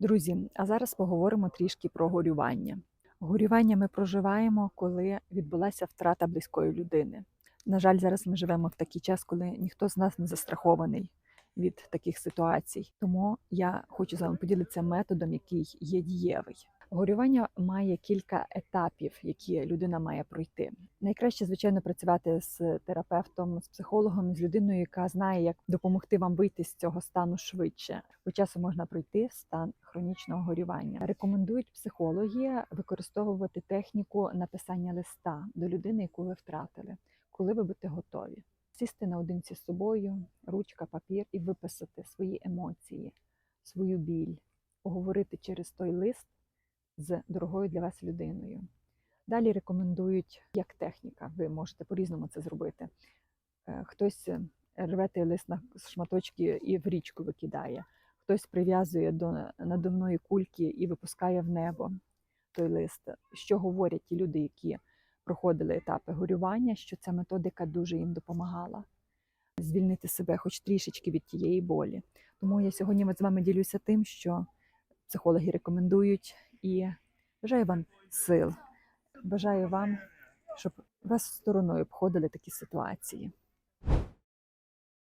Друзі, а зараз поговоримо трішки про горювання. Горювання ми проживаємо, коли відбулася втрата близької людини. На жаль, зараз ми живемо в такий час, коли ніхто з нас не застрахований від таких ситуацій. Тому я хочу з вами поділитися методом, який є дієвий. Горювання має кілька етапів, які людина має пройти. Найкраще, звичайно, працювати з терапевтом, з психологом, з людиною, яка знає, як допомогти вам вийти з цього стану швидше. Бо часу можна пройти стан хронічного горювання. Рекомендують психологи використовувати техніку написання листа до людини, яку ви втратили, коли ви будете готові. Сісти наодинці з собою, ручка, папір і виписати свої емоції, свою біль, поговорити через той лист з дорогою для вас людиною. Далі рекомендують як техніка, ви можете по-різному це зробити. Е, Хтось е, рве той лист на шматочки і в річку викидає, хтось прив'язує до надувної кульки і випускає в небо той лист. Що говорять ті люди, які проходили етапи горювання, що ця методика дуже їм допомагала звільнити себе хоч трішечки від тієї болі. Тому я сьогодні з вами ділюся тим, що психологи рекомендують і бажаю вам сил. Бажаю вам, щоб вас стороною обходили такі ситуації.